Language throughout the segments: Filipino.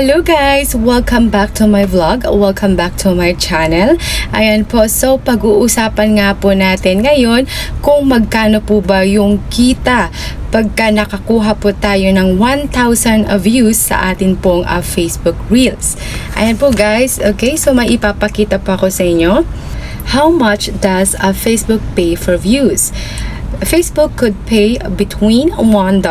Hello guys! Welcome back to my vlog. Welcome back to my channel. Ayan po, so pag-uusapan nga po natin ngayon kung magkano po ba yung kita pagka nakakuha po tayo ng 1,000 views sa atin pong uh, Facebook Reels. Ayan po guys, okay, so maipapakita pa ko sa inyo. How much does a Facebook pay for views? Facebook could pay between $1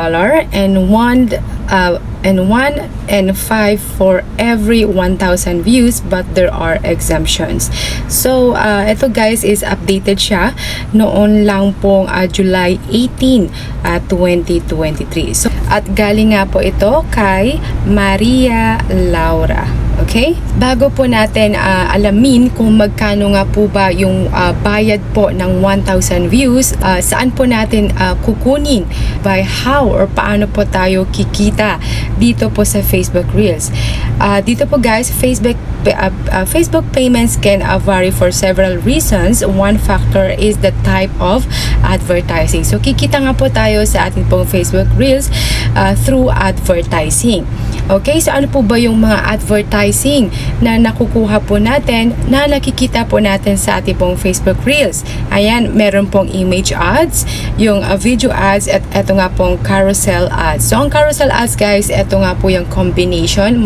and 1 uh, and 1 and 5 for every 1,000 views but there are exemptions. So, uh, ito guys is updated siya noon lang pong uh, July 18, uh, 2023. So, at galing nga po ito kay Maria Laura. Okay? Bago po natin uh, alamin kung magkano nga po ba yung uh, bayad po ng 1,000 views, uh, saan po natin uh, kukunin, by how or paano po tayo kikita dito po sa Facebook Reels. Uh, dito po guys, Facebook uh, uh, Facebook payments can uh, vary for several reasons. One factor is the type of advertising. So kikita nga po tayo sa ating pong Facebook Reels uh, through advertising. Okay, so ano po ba yung mga advertising na nakukuha po natin na nakikita po natin sa ating pong Facebook Reels? Ayan, meron pong image ads, yung uh, video ads, at eto nga pong carousel ads. So ang carousel ads guys, eto nga po yung combination,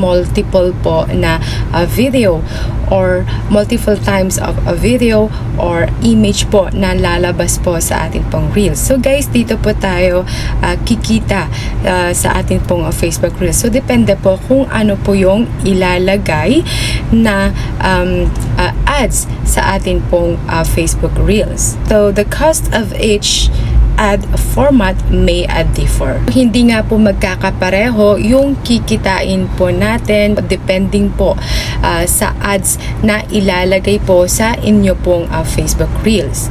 multiple po na uh, video or multiple times of a video or image po na lalabas po sa ating pong Reels. So guys, dito po tayo uh, kikita uh, sa ating pong uh, Facebook Reels. So depende po kung ano po yung ilalagay na um, uh, ads sa atin pong uh, Facebook Reels. So the cost of each ad format may ad differ. Hindi nga po magkakapareho yung kikitain po natin depending po uh, sa ads na ilalagay po sa inyo pong uh, Facebook Reels.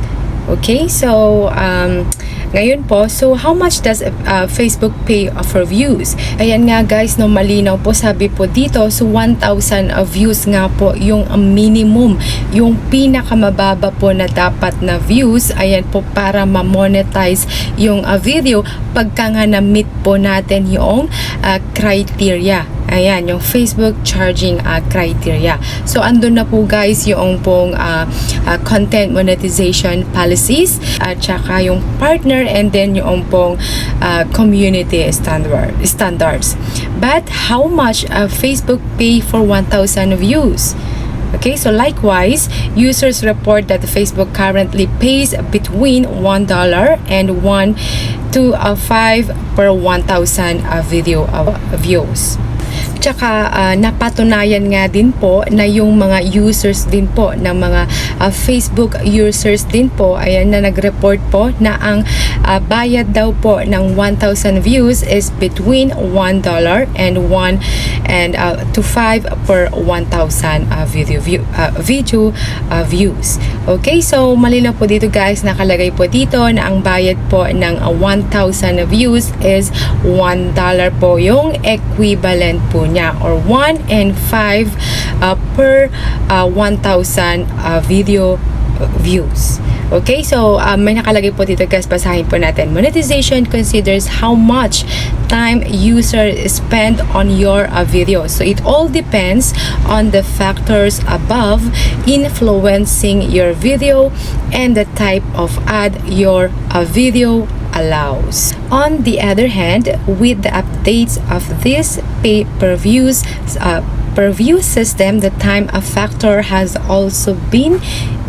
Okay, so um, ngayon po, so how much does uh, Facebook pay for views? Ayan nga guys, no malinaw po sabi po dito, so 1,000 uh, views nga po yung minimum, yung pinakamababa po na dapat na views, ayan po para ma-monetize yung uh, video pagka nga na-meet po natin yung uh, criteria Ayan, yung Facebook charging uh, criteria. So, andun na po guys yung pong uh, uh, content monetization policies at saka yung partner and then yung pong uh, community standard, standards. But how much uh, Facebook pay for 1,000 views? Okay, so likewise, users report that Facebook currently pays between $1 and 1 to uh, 5 per 1,000 uh, video uh, views. Tsaka uh, napatunayan nga din po na yung mga users din po ng mga uh, Facebook users din po ayan na nag-report po na ang uh, bayad daw po ng 1,000 views is between $1 and 1 and uh, to 5 per 1,000 uh, video view, uh, video uh, views. Okay, so malinaw po dito guys nakalagay po dito na ang bayad po ng uh, 1,000 views is $1 po yung equivalent po niya or 1 and 5 uh, per uh, 1,000 uh, video views. Okay, so um, may nakalagay po dito guys, basahin po natin. Monetization considers how much time user spend on your uh, video. So it all depends on the factors above influencing your video and the type of ad your uh, video allows. On the other hand, with the updates of this pay-per-views uh, per view system, the time of factor has also been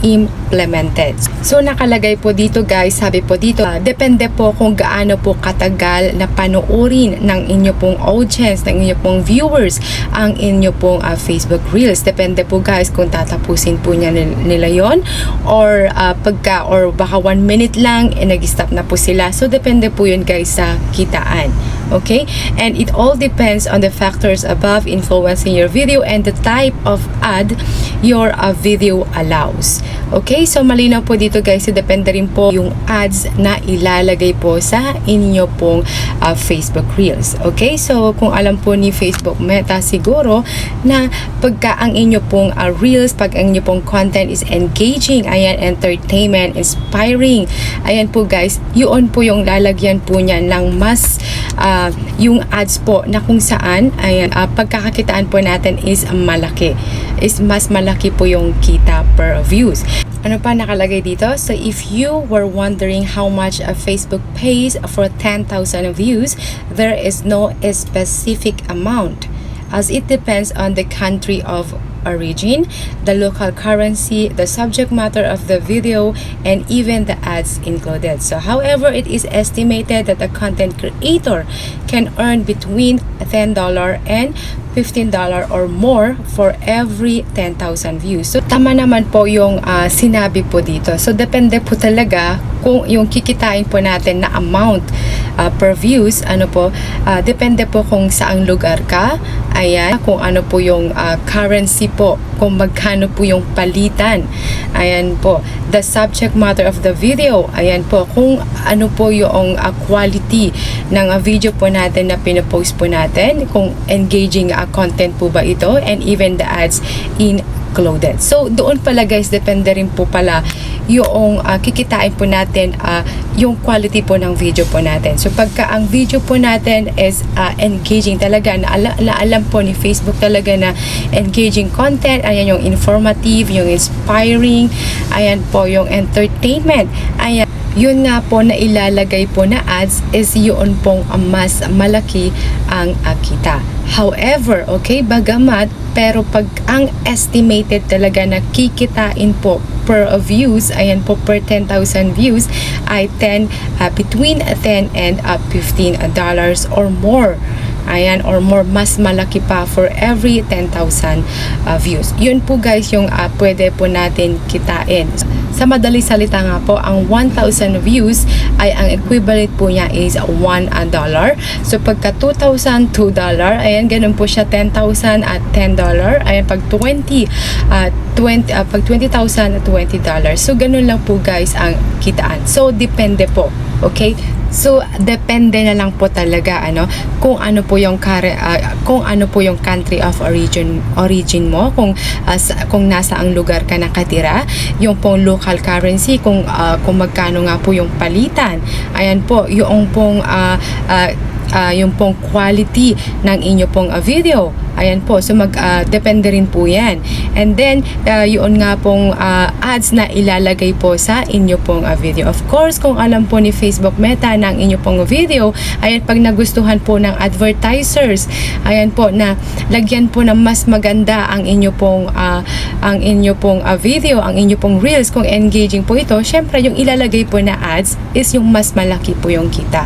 implemented. So nakalagay po dito guys, sabi po dito, uh, depende po kung gaano po katagal na panoorin ng inyo pong audience, ng inyo pong viewers ang inyo pong uh, Facebook Reels. Depende po guys kung tatapusin po niya nila yon or uh, pagka or baka one minute lang eh, nag-stop na po sila. So depende po yun guys sa kitaan. Okay? And it all depends on the factors above influencing your video and the type of ad your uh, video allows. Okay, so malinaw po dito guys, so depende rin po yung ads na ilalagay po sa inyo pong ah, Facebook Reels. Okay, so kung alam po ni Facebook Meta siguro na pagka ang inyo pong ah, Reels, pag ang inyo pong content is engaging, ayan, entertainment, inspiring, ayan po guys, yun po yung lalagyan po niya ng mas ah, yung ads po na kung saan, ayan, ah, pagkakakitaan po natin is malaki. Is mas malaki po yung kita per views. Ano pa nakalagay dito? So if you were wondering how much a Facebook pays for 10,000 views, there is no specific amount as it depends on the country of origin, the local currency, the subject matter of the video, and even the ads included. So, however, it is estimated that a content creator can earn between $10 and $15 or more for every 10,000 views. So, tama naman po yung ah, sinabi po dito. So, depende po talaga kung yung kikitain po natin na amount ah, per views, ano po, ah, depende po kung saang lugar ka, ayan, kung ano po yung ah, currency po, kung magkano po yung palitan, ayan po, the subject matter of the video, ayan po, kung ano po yung ah, quality ng ah, video po natin na pinopost po natin, kung engaging ah, content po ba ito, and even the ads included. So, doon pala guys, depende rin po pala yung ah, kikitain po natin ah, yung quality po ng video po natin. So pagka ang video po natin is ah, engaging talaga, na, ala, alam po ni Facebook talaga na engaging content, ayan yung informative, yung inspiring, ayan po yung entertainment, ayan yun nga po na ilalagay po na ads is yun pong mas malaki ang ah, kita. However, okay, bagamat, pero pag ang estimated talaga na kikitain po per views, ayan po per 10,000 views, ay 10, ah, between 10 and ah, 15 dollars or more. Ayan, or more, mas malaki pa for every 10,000 ah, views. Yun po guys yung ah, pwede po natin kitain. Sa madali salita nga po, ang 1,000 views ay ang equivalent po niya is 1 dollar. So pagka 2,000, 2 dollar. Ayan, ganun po siya 10,000 at 10 dollar. Ayan, pag 20, at 20, ah, pag 20,000 at 20 dollars. So ganun lang po guys ang kitaan. So depende po. Okay? So depende na lang po talaga ano kung ano po yung kare, ah, kung ano po yung country of origin origin mo kung ah, sa- kung nasa ang lugar ka nakatira yung pong local currency kung ah, kung magkano nga po yung palitan. Ayan po yung pong ah, ah, ah, yung pong quality ng inyo pong ah, video. Ayan po. So mag ah, depende rin po yan. And then ah, yun nga pong ah, ads na ilalagay po sa inyo pong ah, video. Of course kung alam po ni Facebook Meta ng inyo pong video ayan pag nagustuhan po ng advertisers ayan po na lagyan po ng mas maganda ang inyo pong ah, ang inyo pong ah, video ang inyo pong reels. Kung engaging po ito syempre yung ilalagay po na ads is yung mas malaki po yung kita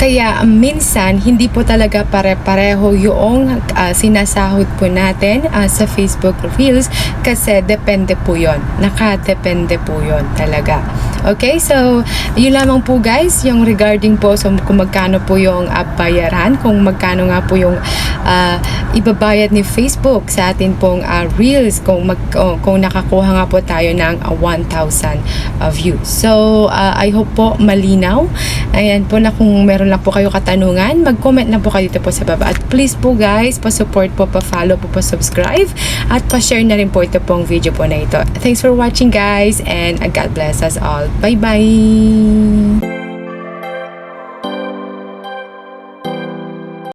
kaya minsan hindi po talaga pare-pareho yung ah, sinasahod po natin ah, sa Facebook Reels kasi depende po yon nakadepende po yon talaga. Okay? So yun lamang po guys yung regarding po so, kung magkano po yung ah, bayaran kung magkano nga po yung ah, ibabayad ni Facebook sa atin pong ah, Reels kung, mag, oh, kung nakakuha nga po tayo ng ah, 1,000 ah, views. So ah, I hope po malinaw. Ayan po na kung meron lang po kayo katanungan, mag-comment lang po kayo dito po sa baba. At please po guys, pa-support po, pa-follow po, pa-subscribe, at pa-share na rin po ito pong video po na ito. Thanks for watching guys, and God bless us all. Bye-bye!